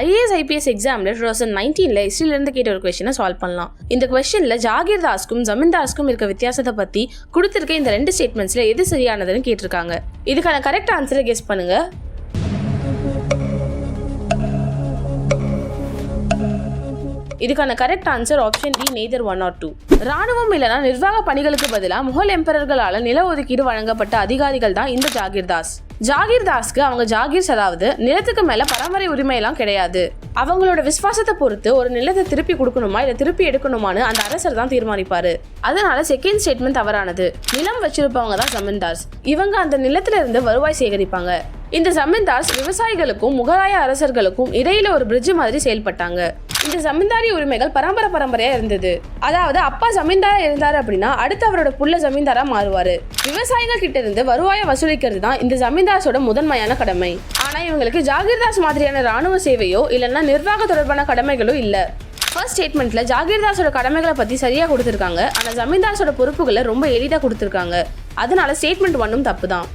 IAS IPS எக்ஸாமில் two thousand நைன்டீனில் ஹிஸ்ட்ரியிலேருந்து கேட்ட ஒரு கொஸ்டினை சால்வ் பண்ணலாம். இந்த கொஸ்டினில் ஜாகிர்தாஸ்க்கும் ஜமீன்தாஸ்க்கும் இருக்க வித்தியாசத்தை பற்றி கொடுத்துருக்க இந்த ரெண்டு ஸ்டேட்மெண்ட்ஸில் எது சரியானதுன்னு கேட்டிருக்காங்க. இதுக்கான கரெக்ட் ஆன்சரை கெஸ் பண்ணுங்க. இதுக்கான correct answer option D neither one or two ராணுவம் இல்லைனா நிர்வாக பணிகளுக்கு பதிலாக முகல் எம்பரர்களால் நில ஒதுக்கீடு வழங்கப்பட்ட அதிகாரிகள் தான் இந்த ஜாகிர்தாஸ் ஜாகிர்தாஸ்க்கு அவங்க ஜாகிர்ஸ் அதாவது நிலத்துக்கு மேல பரம்பரை உரிமையெல்லாம் கிடையாது. அவங்களோட விசுவாசத்தை பொறுத்து ஒரு நிலத்தை திருப்பி கொடுக்கணுமா இல்ல திருப்பி எடுக்கணுமான்னு அந்த அரசர் தான் தீர்மானிப்பாரு. அதனால செகண்ட் ஸ்டேட்மெண்ட் தவறானது. நிலம் வச்சிருப்பவங்க தான் ஜமீன்தார்ஸ் இவங்க அந்த நிலத்துல இருந்து வருவாய் சேகரிப்பாங்க. இந்த ஜமீன்தார்ஸ் விவசாயிகளுக்கும் முகலாய அரசர்களுக்கும் இடையில ஒரு பிரிட்ஜ் மாதிரி செயல்பட்டாங்க. இந்த ஜமீன்தாரி உரிமைகள் பரம்பரை பரம்பரையா இருந்தது. அதாவது அப்பா ஜமீன்தாரா இருந்தாரு அப்படின்னா அடுத்து அவரோட புள்ள ஜமீன்தாரா மாறுவாரு. விவசாயிகள் கிட்ட இருந்து வருவாயை வசூலிக்கிறது தான் இந்த ஜமீன்தார்ஸோட முதன்மையான கடமை. ஆனா இவங்களுக்கு ஜாகிர்தாஸ் மாதிரியான ராணுவ சேவையோ இல்லைன்னா நிர்வாக தொடர்பான கடமைகளோ இல்ல. ஃபர்ஸ்ட் ஸ்டேட்மெண்ட்ல ஜாகிர்தாஸோட கடமைகளை பத்தி சரியா கொடுத்துருக்காங்க. ஆனா ஜமீன்தார்ஸோட பொறுப்புகளை ரொம்ப எளிதா கொடுத்துருக்காங்க. அதனால ஸ்டேட்மெண்ட் ஒன்றும் தப்பு தான்